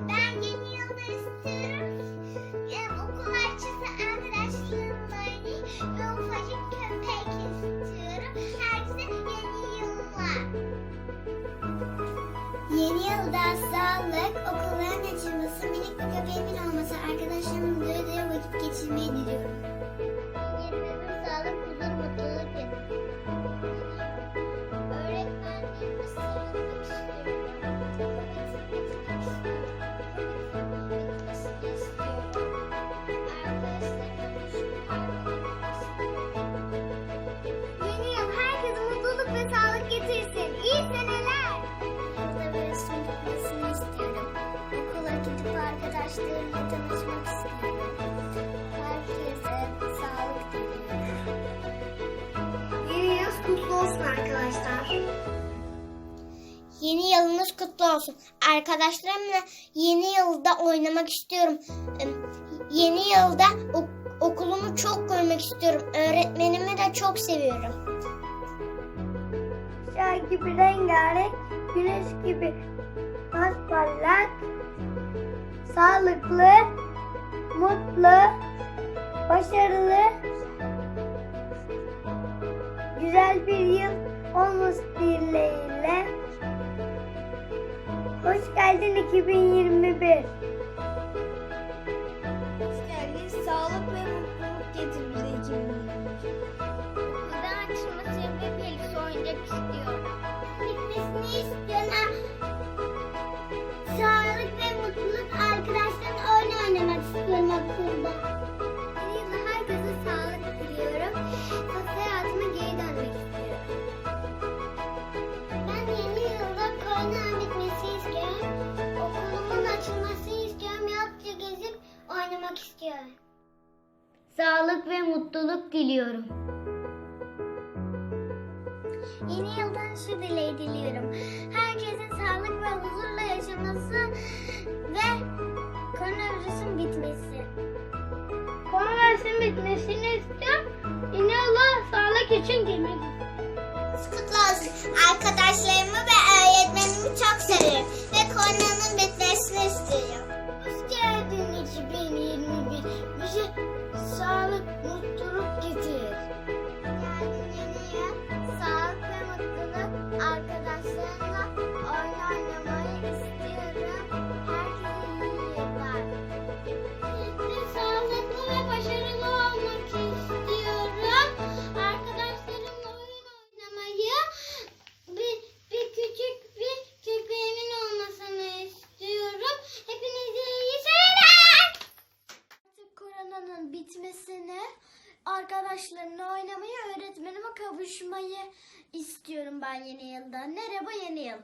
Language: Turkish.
Ben yeni yılda istiyorum. E, okul açısı arkadaşlarımla ve ufacık köpek istiyorum. Herkese yeni yıllar. Yeni yılda sağlık, okulların kutlu olsun arkadaşlar. Yeni yılınız kutlu olsun. Arkadaşlarımla yeni yılda oynamak istiyorum. Yeni yılda ok- okulumu çok görmek istiyorum. Öğretmenimi de çok seviyorum. Ay gibi rengarenk, güneş gibi pasparlak, sağlıklı, mutlu, başarılı, güzel bir yıl olması dileğiyle. Hoş geldin 2021. Hoş geldin. Sağlık ve mutluluk getir Sağlık ve mutluluk diliyorum. Yeni yıldan şu dileği diliyorum. Herkesin sağlık ve huzurla yaşaması ve koronavirüsün bitmesi. Koronavirüsün bitmesini istiyorum. Yine Allah sağlık için girmek Kutlu olsun. Arkadaşlarımı ve öğretmenimi çok seviyorum. Ve koronanın bitmesini istiyorum. Hoş geldin 2021. Bize bitmesini, arkadaşlarımla oynamayı, öğretmenime kavuşmayı istiyorum ben yeni yılda. Merhaba yeni yıl.